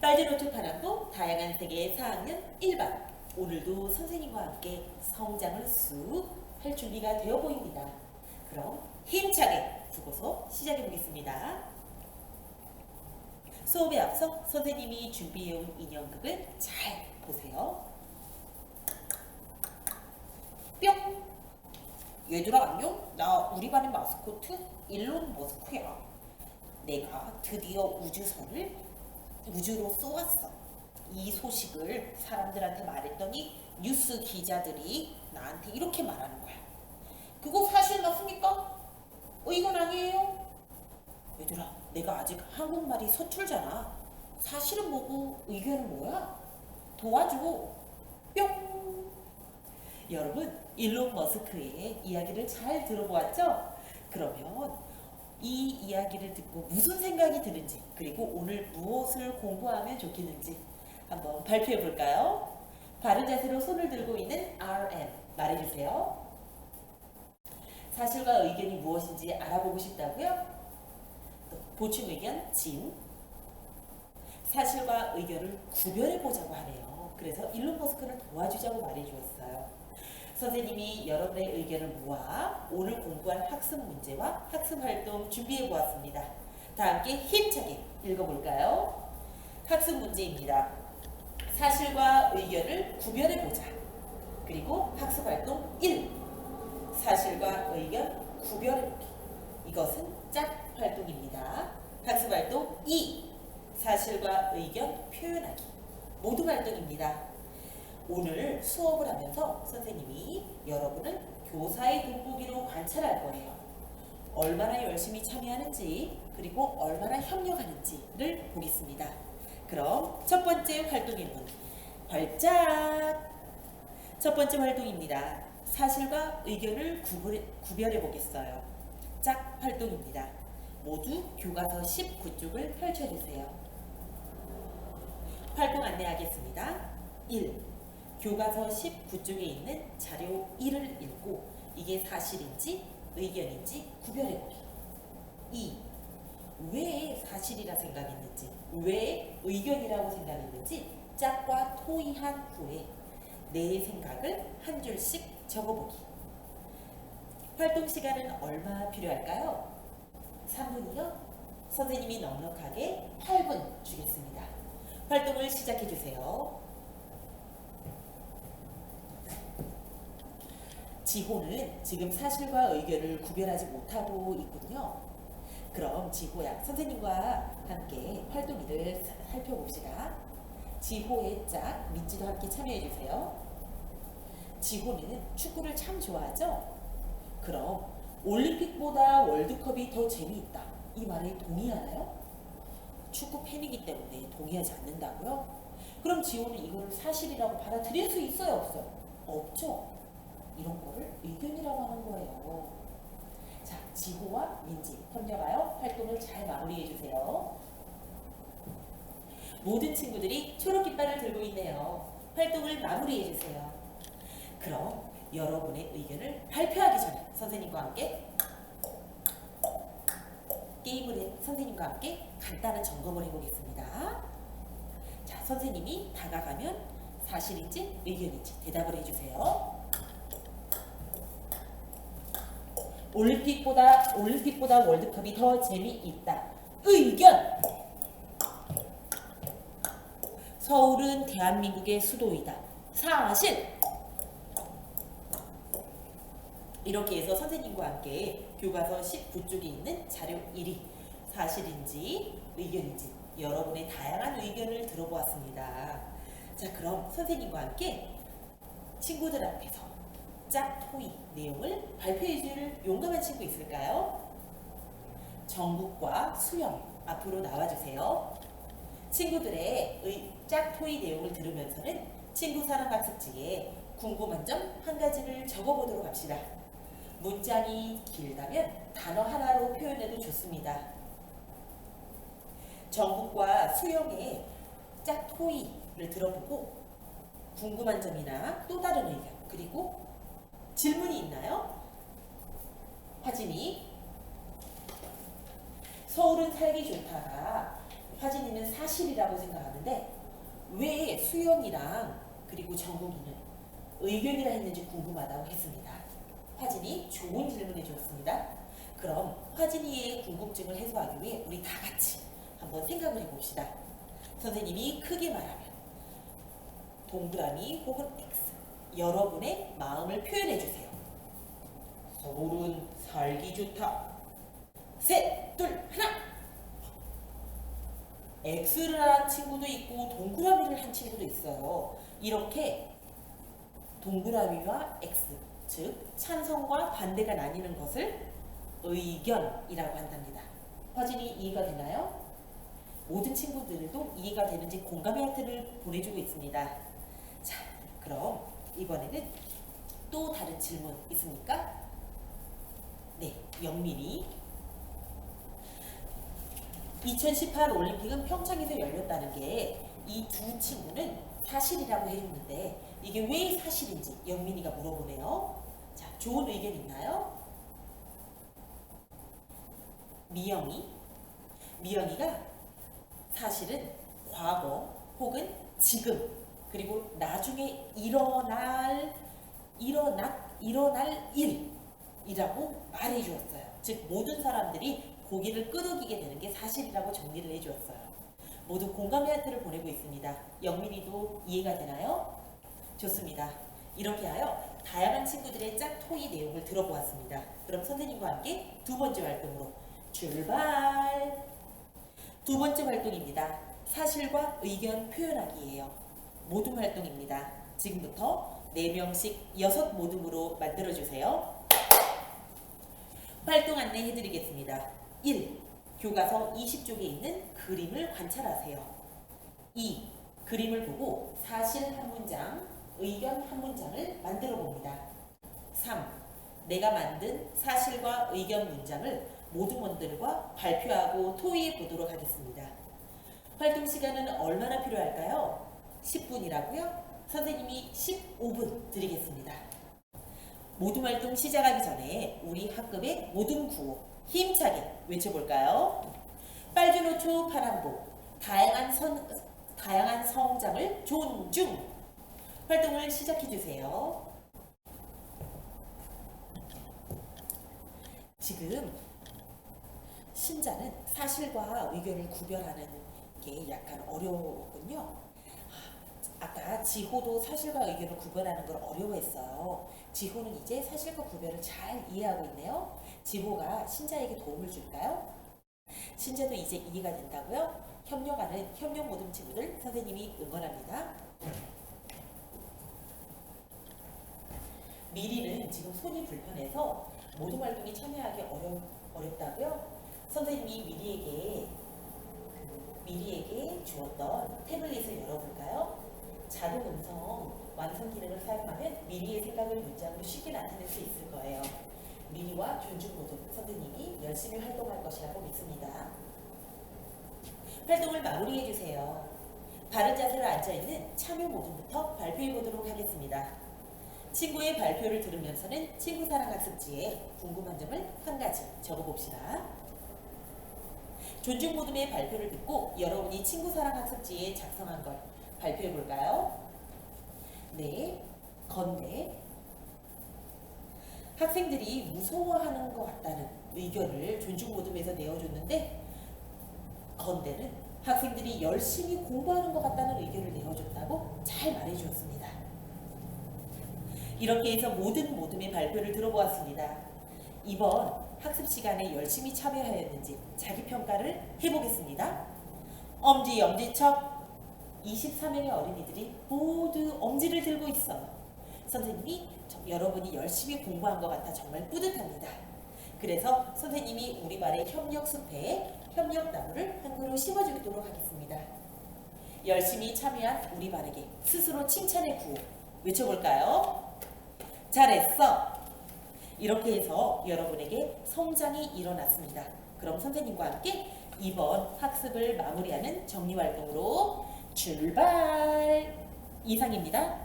빨주 노트 파랑도 다양한 세계의 4학년 1반 오늘도 선생님과 함께 성장을 쑥 할 준비가 되어 보입니다. 그럼 힘차게 국어서 시작해 보겠습니다. 수업에 앞서 선생님이 준비해온 인형극을 잘 보세요. 뿅! 얘들아 안녕? 나 우리 반의 마스코트 일론 머스크야. 내가 드디어 우주선을 우주로 쏘았어. 이 소식을 사람들한테 말했더니 뉴스 기자들이 나한테 이렇게 말하는 거야. 그거 사실 맞습니까? 어, 이건 아니에요. 얘들아, 내가 아직 한국말이 서툴잖아. 사실은 뭐고 의견은 뭐야? 도와줘. 뿅. 여러분, 일론 머스크의 이야기를 잘 들어보았죠? 그러면 이 이야기를 듣고 무슨 생각이 드는지 그리고 오늘 무엇을 공부하면 좋겠는지 한번 발표해 볼까요? 바른 자세로 손을 들고 있는 RM 말해주세요. 사실과 의견이 무엇인지 알아보고 싶다고요? 또 보충 의견 진 사실과 의견을 구별해 보자고 하네요. 그래서 일론 머스크를 도와주자고 말해 주었어요. 선생님이 여러분의 의견을 모아 오늘 공부한 학습 문제와 학습 활동 준비해 보았습니다. 다 함께 힘차게 읽어볼까요? 학습 문제입니다. 사실과 의견을 구별해 보자. 그리고 학습 활동 1. 사실과 의견 구별해 보기. 이것은 짝 활동입니다. 학습 활동 2. 사실과 의견 표현하기. 모두 활동입니다. 오늘 수업을 하면서 선생님이 여러분을 교사의 돋보기로 관찰할 거예요. 얼마나 열심히 참여하는지 그리고 얼마나 협력하는지를 보겠습니다. 그럼 첫 번째 활동의 문 발짝 첫 번째 활동입니다. 사실과 의견을 구분해, 구별해 보겠어요. 짝 활동입니다. 모두 교과서 19쪽을 펼쳐주세요. 활동 안내하겠습니다. 1. 교과서 19쪽에 있는 자료 1을 읽고 이게 사실인지 의견인지 구별해보기. 2. 왜 사실이라 생각했는지, 왜 의견이라고 생각했는지 짝과 토의한 후에 내 생각을 한 줄씩 적어보기. 활동 시간은 얼마 필요할까요? 3분이요? 선생님이 넉넉하게 8분 주겠습니다. 활동을 시작해 주세요. 지호는 지금 사실과 의견을 구별하지 못하고 있군요. 그럼 지호야, 선생님과 함께 활동 일을 사- 살펴봅시다. 지호의 짝, 민지도 함께 참여해 주세요. 지호는 축구를 참 좋아하죠? 그럼 올림픽보다 월드컵이 더 재미있다. 이 말에 동의하나요? 축구 팬이기 때문에 동의하지 않는다고요? 그럼 지호는 이거를 사실이라고 받아들일 수 있어요, 없어요? 없죠. 이런 거를 의견이라고 하는 거예요. 자, 지호와 민지 협력하여 활동을 잘 마무리해 주세요. 모든 친구들이 초록 깃발을 들고 있네요. 활동을 마무리해 주세요. 그럼 여러분의 의견을 발표하기 전에 선생님과 함께 게임을 해, 선생님과 함께 간단한 점검을 해보겠습니다. 자, 선생님이 다가가면 사실인지 의견인지 대답을 해주세요. 올림픽보다 올림픽보다 월드컵이 더 재미있다. 의견. 서울은 대한민국의 수도이다. 사실. 이렇게 해서 선생님과 함께 교과서 19쪽에 있는 자료 1위 사실인지 의견인지 여러분의 다양한 의견을 들어보았습니다. 자, 그럼 선생님과 함께 친구들 앞에서 짝토이 내용을 발표해 줄 용감한 친구 있을까요? 정국과 수영 앞으로 나와주세요. 친구들의 의, 짝토이 내용을 들으면서는 친구 사랑 학습지에 궁금한 점 한 가지를 적어보도록 합시다. 문장이 길다면 단어 하나로 표현해도 좋습니다. 정국과 수영의 짝토이를 들어보고 궁금한 점이나 또 다른 의견 그리고 질문이 있나요? 화진이 서울은 살기 좋다가 화진이는 사실이라고 생각하는데 왜 수영이랑 그리고 정국이는 의견이라 했는지 궁금하다고 했습니다. 화진이 좋은 질문해 주었습니다. 그럼 화진이의 궁금증을 해소하기 위해 우리 다 같이 한번 생각을 해봅시다. 선생님이 크게 말하면 동그라미 혹은 X 여러분의 마음을 표현해 주세요. 서울은 살기 좋다. 셋, 둘, 하나. X를 한 친구도 있고 동그라미를 한 친구도 있어요. 이렇게 동그라미와 X, 즉 찬성과 반대가 나뉘는 것을 의견이라고 한답니다. 화진이 이해가 되나요? 모든 친구들도 이해가 되는지 공감의 하트를 보내주고 있습니다. 자, 그럼 이번에는 또 다른 질문 있습니까? 네, 영민이 2018 올림픽은 평창에서 열렸다는 게 이 두 친구는 사실이라고 해줬는데 이게 왜 사실인지 영민이가 물어보네요. 자, 좋은 의견 있나요? 미영이 미영이가 사실은 과거 혹은 지금 그리고 나중에 일어날 일어날 일어날 일이라고 말해 주었어요. 즉 모든 사람들이 고기를 끄덕이게 되는 게 사실이라고 정리를 해 주었어요. 모두 공감의 하트를 보내고 있습니다. 영민이도 이해가 되나요? 좋습니다. 이렇게 하여 다양한 친구들의 짝토이 내용을 들어보았습니다. 그럼 선생님과 함께 두 번째 활동으로 출발! 두 번째 활동입니다. 사실과 의견 표현하기예요. 모둠 활동입니다. 지금부터 4명씩 6 모둠으로 만들어주세요. 활동 안내 해드리겠습니다. 1. 교과서 20쪽에 있는 그림을 관찰하세요. 2. 그림을 보고 사실 한 문장, 의견 한 문장을 만들어 봅니다. 3. 내가 만든 사실과 의견 문장을 모두원들과 발표하고 토의해 보도록 하겠습니다. 활동 시간은 얼마나 필요할까요? 10분이라고요? 선생님이 15분 드리겠습니다. 모둠 활동 시작하기 전에 우리 학급의 모둠 구호 힘차게 외쳐볼까요? 빨주 노초 파랑보 다양한 선 다양한 성장을 존중 활동을 시작해 주세요. 지금 신자는 사실과 의견을 구별하는 게 약간 어려웠군요. 아까 지호도 사실과 의견을 구별하는 걸 어려워했어요. 지호는 이제 사실과 구별을 잘 이해하고 있네요. 지호가 신자에게 도움을 줄까요? 신자도 이제 이해가 된다고요? 협력하는 협력 모든 친구들 선생님이 응원합니다. 미리는 지금 손이 불편해서 모든 활동에 참여하기 어려, 어렵다고요? 선생님이 미리에게 그 미리에게 주었던 태블릿을 열어볼까요? 자동 음성 완성 기능을 사용하면 미리의 생각을 문장으로 쉽게 나타낼 수 있을 거예요. 미리와 모두 선생님이 열심히 활동할 것이라고 믿습니다. 활동을 마무리해 주세요. 바른 자세로 앉아있는 참여 모둠부터 발표해 보도록 하겠습니다. 친구의 발표를 들으면서는 친구 사랑 학습지에 궁금한 점을 한 가지 적어봅시다. 존중 모둠의 발표를 듣고 여러분이 친구 사랑 학습지에 작성한 걸 발표해 볼까요? 네, 건대. 학생들이 무서워하는 것 같다는 의견을 존중 모둠에서 내어줬는데 건대는 학생들이 열심히 공부하는 것 같다는 의견을 내어줬다고 잘 말해주었습니다. 이렇게 해서 모든 모둠의 발표를 들어보았습니다. 이번 학습 시간에 열심히 참여하였는지 자기 평가를 해보겠습니다. 엄지 엄지척 24명의 어린이들이 모두 엄지를 들고 있어요. 선생님이 저- 여러분이 열심히 공부한 것 같아 정말 뿌듯합니다. 그래서 선생님이 우리 반의 협력 숲에 협력 나무를 한 그루 심어주도록 하겠습니다. 열심히 참여한 우리 반에게 스스로 칭찬의 구호 외쳐볼까요? 잘했어. 이렇게 해서 여러분에게 성장이 일어났습니다. 그럼 선생님과 함께 이번 학습을 마무리하는 정리활동으로 출발! 이상입니다.